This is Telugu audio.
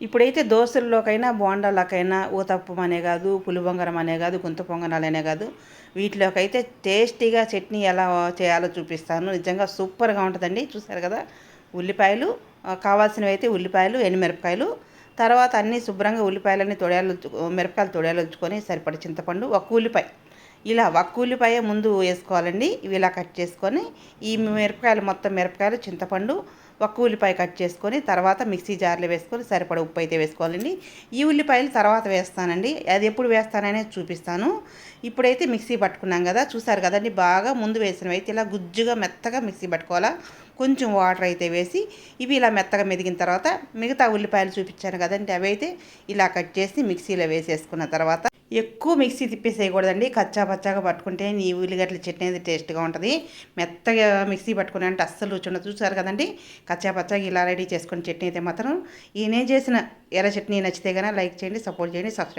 ఇప్పుడైతే దోశల్లోకైనా బోండాలకైనా ఊతప్పం అనే కాదు పులిబొంగరం అనే కాదు గుంత పొంగనాలనే కాదు. వీటిలోకైతే టేస్టీగా చట్నీ ఎలా చేయాలో చూపిస్తాను. నిజంగా సూపర్గా ఉంటుందండి. చూసారు కదా? ఉల్లిపాయలు కావాల్సినవి అయితే ఉల్లిపాయలు ఎండుమిరపకాయలు తర్వాత అన్నీ శుభ్రంగా ఉల్లిపాయలన్నీ తొడయాలు మిరపకాయలు తొడయాలు ఉంచుకొని సరిపడి చింతపండు ఒక ఉల్లిపాయ. ఇలా ఒక్క ఉల్లిపాయ ముందు వేసుకోవాలండి. ఇవి ఇలా కట్ చేసుకొని ఈ మిరపకాయలు మొత్తం మిరపకాయలు చింతపండు ఒక్క ఉల్లిపాయ కట్ చేసుకొని తర్వాత మిక్సీ జార్లో వేసుకొని సరిపడ ఉప్పు అయితే వేసుకోవాలండి. ఈ ఉల్లిపాయలు తర్వాత వేస్తానండి. అది ఎప్పుడు వేస్తాననేది చూపిస్తాను. ఇప్పుడైతే మిక్సీ పట్టుకున్నాం కదా చూసారు కదండి బాగా ముందు వేసినవి అయితే ఇలా గుజ్జుగా మెత్తగా మిక్సీ పట్టుకోవాలా. కొంచెం వాటర్ అయితే వేసి ఇవి ఇలా మెత్తగా మెదిగిన తర్వాత మిగతా ఉల్లిపాయలు చూపించాను కదండి అవి అయితే ఇలా కట్ చేసి మిక్సీలో వేసేసుకున్న తర్వాత ఎక్కువ మిక్సీ తిప్పేసేయకూడదండి. కచ్చా పచ్చాగా పట్టుకుంటే నీ ఉల్లిగడ్డల చట్నీ అనేది టేస్ట్గా ఉంటుంది. మెత్తగా మిక్సీ పట్టుకుని అంటే అస్సలు రుచి ఉండదు. చూసారు కదండి? కచ్చా పచ్చాగా ఇలా రెడీ చేసుకుని చట్నీ అయితే మాత్రం ఈ నేను చేసిన ఎర్ర చట్నీ నచ్చితే కనుక లైక్ చేయండి సపోర్ట్ చేయండి సబ్స్క్రైబ్